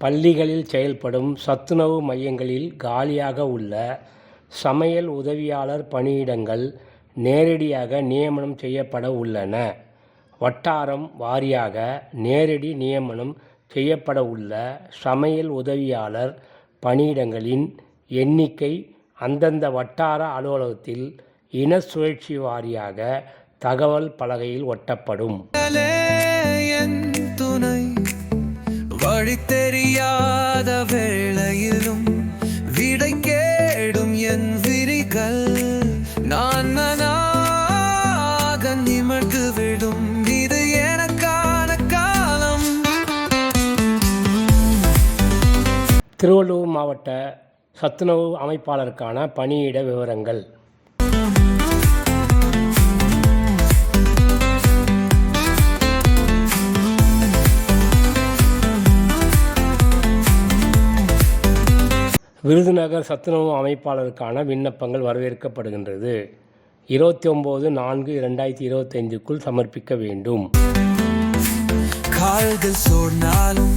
பள்ளிகளில் செயல்படும் சத்துணவு மையங்களில் காலியாக உள்ள சமையல் உதவியாளர் பணியிடங்கள் நேரடியாக நியமனம் செய்யப்பட உள்ளன. வட்டாரம் வாரியாக நேரடி நியமனம் செய்யப்பட உள்ள சமையல் உதவியாளர் பணியிடங்களின் எண்ணிக்கை அந்தந்த வட்டார அலுவலகத்தில் இன சுழற்சி வாரியாக தகவல் பலகையில் ஒட்டப்படும். வழி தெரியாத வேளையிலும் விடை கேடும் என் விரிகள் நான் நானாக நிமிர்ந்து விடும். இது எனக்கான காலம். திருவள்ளூர் மாவட்ட சத்துணவு அமைப்பாளருக்கான பணியிட விவரங்கள். விருதுநகர் சத்துணவு அமைப்பாளருக்கான விண்ணப்பங்கள் வரவேற்கப்படுகின்றது. இருபத்தி ஒம்பது நான்கு இரண்டாயிரத்தி இருபத்தைந்துக்குள் சமர்ப்பிக்க வேண்டும். கால்கள் சோர்ந்தாலும்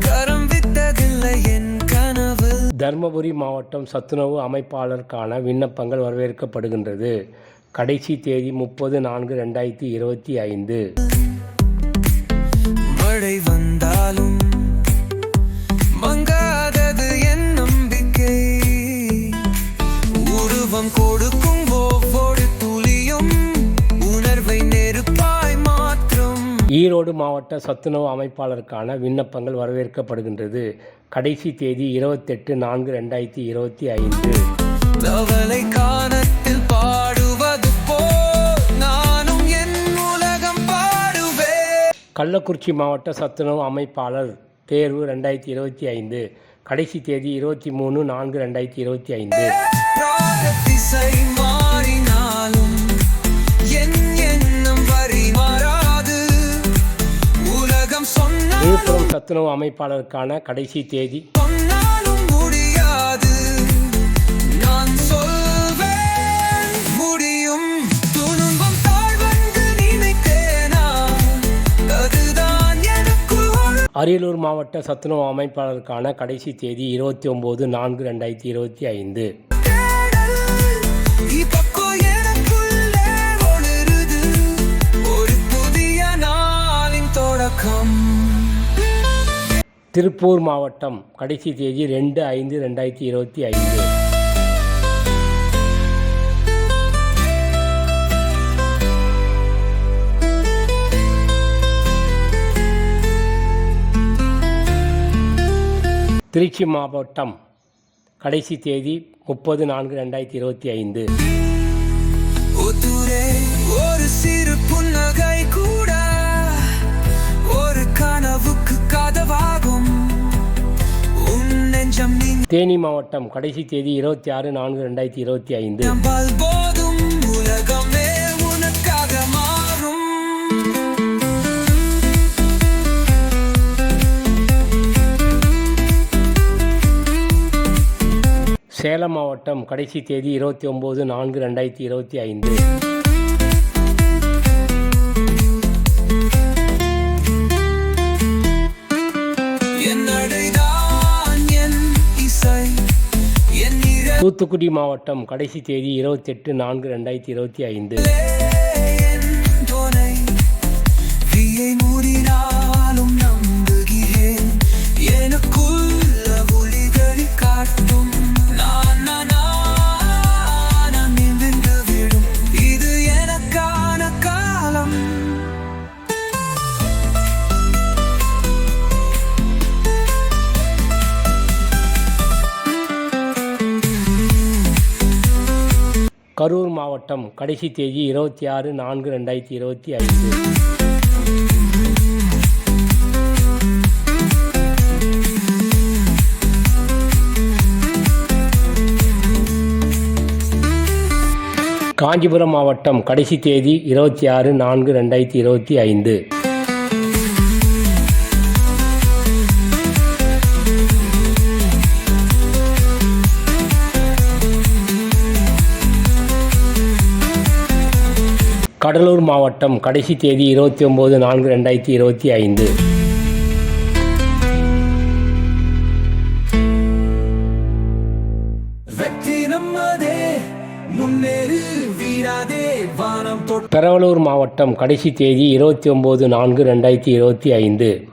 கரம் விட்டதில்லை என் கனவு. தருமபுரி மாவட்டம் சத்துணவு அமைப்பாளருக்கான விண்ணப்பங்கள் வரவேற்கப்படுகின்றது. கடைசி தேதி முப்பது நான்கு ரெண்டாயிரத்தி இருபத்தி ஐந்து. மாவட்ட சத்துணவு அமைப்பாளருக்கான விண்ணப்பங்கள் வரவேற்கப்படுகின்றது. கடைசி தேதி இருபத்தெட்டு நான்கு ரெண்டாயிரத்தி இருபத்தி ஐந்து. பாடுவது போல் நானும் என் உலகம் பாடுவேன். கள்ளக்குறிச்சி மாவட்ட சத்துணவு அமைப்பாளர் தேர்வு ரெண்டாயிரத்தி இருபத்தி ஐந்து. கடைசி தேதி இருபத்தி மூணு நான்கு ரெண்டாயிரத்தி இருபத்தி ஐந்து. சத்துணவு அமைப்பாளருக்கான கடைசி தேதி. அரியலூர் மாவட்ட சத்துணவு அமைப்பாளருக்கான கடைசி தேதி இருபத்தி ஒம்பது நான்கு ரெண்டாயிரத்தி இருபத்தி ஐந்து. திருப்பூர் மாவட்டம் கடைசி தேதி ரெண்டு ஐந்து ரெண்டாயிரத்தி இருபத்தி ஐந்து. திருச்சி மாவட்டம் கடைசி தேதி முப்பது நான்கு ரெண்டாயிரத்தி இருபத்தி ஐந்து. தேனி மாவட்டம் கடைசி தேதி இருபத்தி ஆறு நான்கு ரெண்டாயிரத்தி இருபத்தி ஐந்து. சேலம் மாவட்டம் கடைசி தேதி இருபத்தி ஒம்பது நான்கு ரெண்டாயிரத்தி இருபத்தி ஐந்து. தூத்துக்குடி மாவட்டம் கடைசி தேதி இருபத்தெட்டு நான்கு ரெண்டாயிரத்தி இருபத்தி ஐந்து. கரூர் மாவட்டம் கடைசி தேதி இருபத்தி ஆறு நான்கு ரெண்டாயிரத்தி இருபத்தி ஐந்து. காஞ்சிபுரம் மாவட்டம் கடைசி தேதி இருபத்தி ஆறு நான்கு ரெண்டாயிரத்தி இருபத்தி ஐந்து. கடலூர் மாவட்டம் கடைசி தேதி இருபத்தி ஒம்பது நான்கு ரெண்டாயிரத்தி இருபத்தி ஐந்து. பெரவலூர் மாவட்டம் கடைசி தேதி இருபத்தி ஒம்பது நான்கு ரெண்டாயிரத்தி இருபத்தி ஐந்து.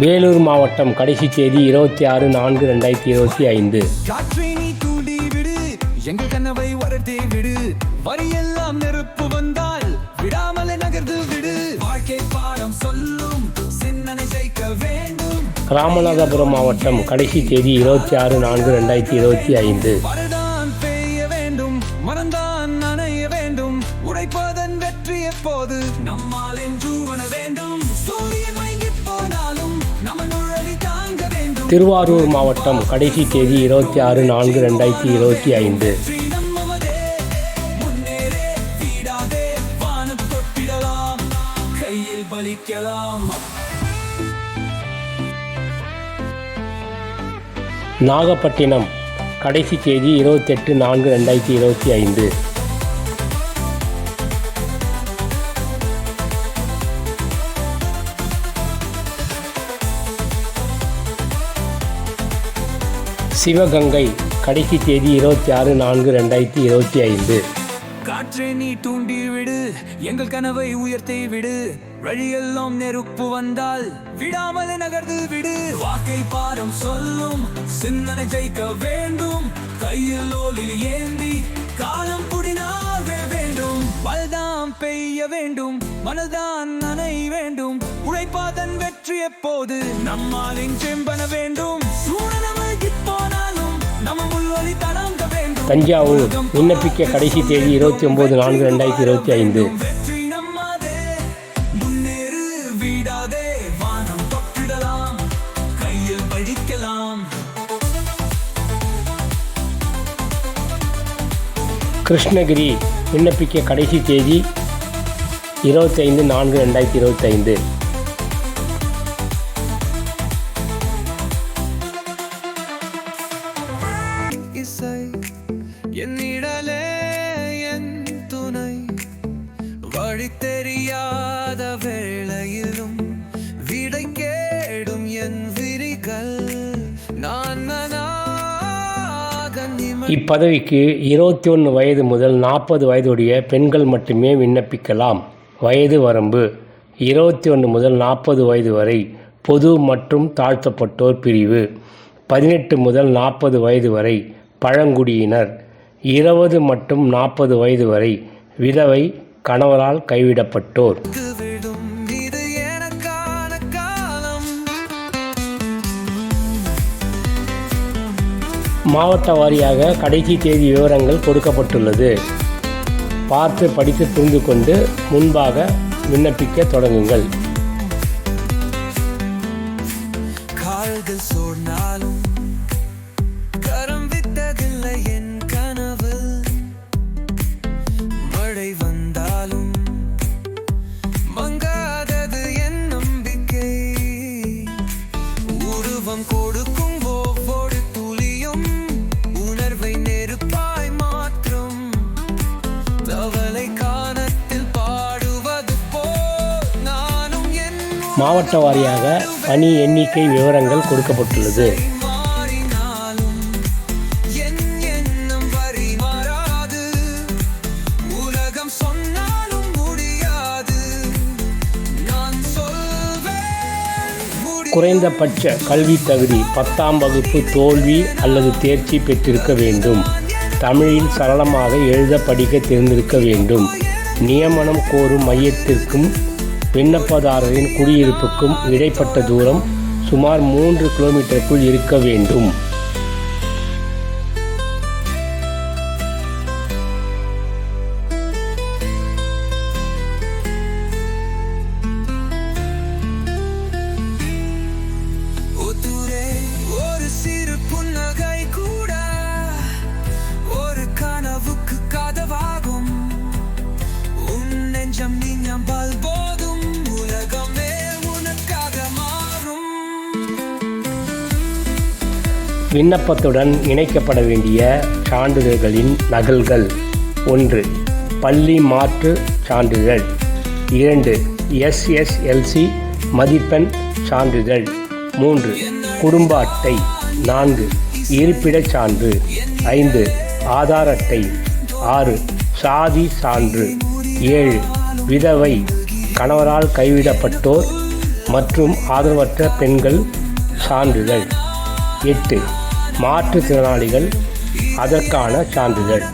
வேலூர் மாவட்டம் கடைசி தேதி இருபத்தி ஆறு நான்கு ரெண்டாயிரத்தி இருபத்தி ஐந்து. காற்றை நீ தூண்டி விடு எங்கள் கனவை வளர்த்தே விடு. வரியெல்லாம் நெருப்பு வந்தால் விடாமலே நகர்ந்து விடு. வாழ்க்கை பாடம் சொல்லும் சிந்தனை ஜெயிக்க வேண்டும். ராமநாதபுரம் மாவட்டம் கடைசி தேதி இருபத்தி ஆறு நான்கு ரெண்டாயிரத்தி இருபத்தி ஐந்து. திருவாரூர் மாவட்டம் கடைசி தேதி இருபத்தி ஆறு நான்கு ரெண்டாயிரத்தி இருபத்தி ஐந்து. நாகப்பட்டினம் கடைசி தேதி இருபத்தெட்டு நான்கு ரெண்டாயிரத்தி இருபத்தி ஐந்து. சிவகங்கை கடைசி தேதி இருபத்தி ஆறு நான்கு ரெண்டாயிரத்தி இருபத்தி ஐந்து. காற்றை நீ தூண்டி விடு எங்கள் கனவை உயர்த்தி விடு. வழியெல்லாம் நெருப்பு வந்தால் விடாமல் நகர்ந்து விடு. வாக்கை பாரம் சொல்லும் சிந்தனை ஜெயிக்க வேண்டும். கையில் ஓலில் ஏந்தி காலம் புடினாக வேண்டும். பல்தான் பெய்ய வேண்டும் மனதான் நனை வேண்டும். உழைப்பாதன் வெற்றி எப்போது? நம்மால் செம்பன வேண்டும். சூழனமழ்கி தஞ்சாவூர் விண்ணப்பிக்க கடைசி தேதி இருபத்தி ஒம்பது நான்கு ரெண்டாயிரத்தி இருபத்தி ஐந்து. கிருஷ்ணகிரி விண்ணப்பிக்க கடைசி தேதி இருபத்தைந்து நான்கு ரெண்டாயிரத்தி இருபத்தைந்து இப்பதவிக்கு இருபத்தி ஒன்று வயது முதல் நாற்பது வயதுடைய பெண்கள் மட்டுமே விண்ணப்பிக்கலாம். வயது வரம்பு இருபத்தி ஒன்று முதல் நாற்பது வயது வரை பொது மற்றும் தாழ்த்தப்பட்டோர் பிரிவு. பதினெட்டு முதல் நாற்பது வயது வரை பழங்குடியினர். இருபது மற்றும் நாற்பது வயது வரை விதவை கணவரால் கைவிடப்பட்டோர். மாவட்ட வாரியாக கடைசி தேதி விவரங்கள் கொடுக்கப்பட்டுள்ளது. பார்த்து படித்து புரிந்து கொண்டு முன்பாக விண்ணப்பிக்க தொடங்குங்கள். மாவட்ட வாரியாக பணி எண்ணிக்கை விவரங்கள் கொடுக்கப்பட்டுள்ளது. குறைந்தபட்ச கல்வி தகுதி பத்தாம் வகுப்பு தோல்வி அல்லது தேர்ச்சி பெற்றிருக்க வேண்டும். தமிழில் சரளமாக எழுத படிக்க தெரிந்திருக்க வேண்டும். நியமனம் கோரும் மையத்திற்கும் விண்ணப்பதாரரின் குடியிருப்புக்கும் இடைப்பட்ட தூரம் சுமார் மூன்று கிலோமீட்டருக்குள் இருக்க வேண்டும். விண்ணப்பத்துடன் இணைக்கப்பட வேண்டிய சான்றிதழ்களின் நகல்கள். ஒன்று பள்ளி மாற்று சான்றிதழ். இரண்டு எஸ்எஸ்எல்சி மதிப்பெண் சான்றிதழ். மூன்று குடும்ப அட்டை. நான்கு இருப்பிடச் சான்று. ஐந்து ஆதார் அட்டை. ஆறு சாதி சான்று. ஏழு விதவை. கணவரால் கைவிடப்பட்டோர் மற்றும் ஆதரவற்ற பெண்கள் சான்றிதழ். எட்டு மாற்றுத்திறனாளிகள் அதற்கான சான்றிதழ்.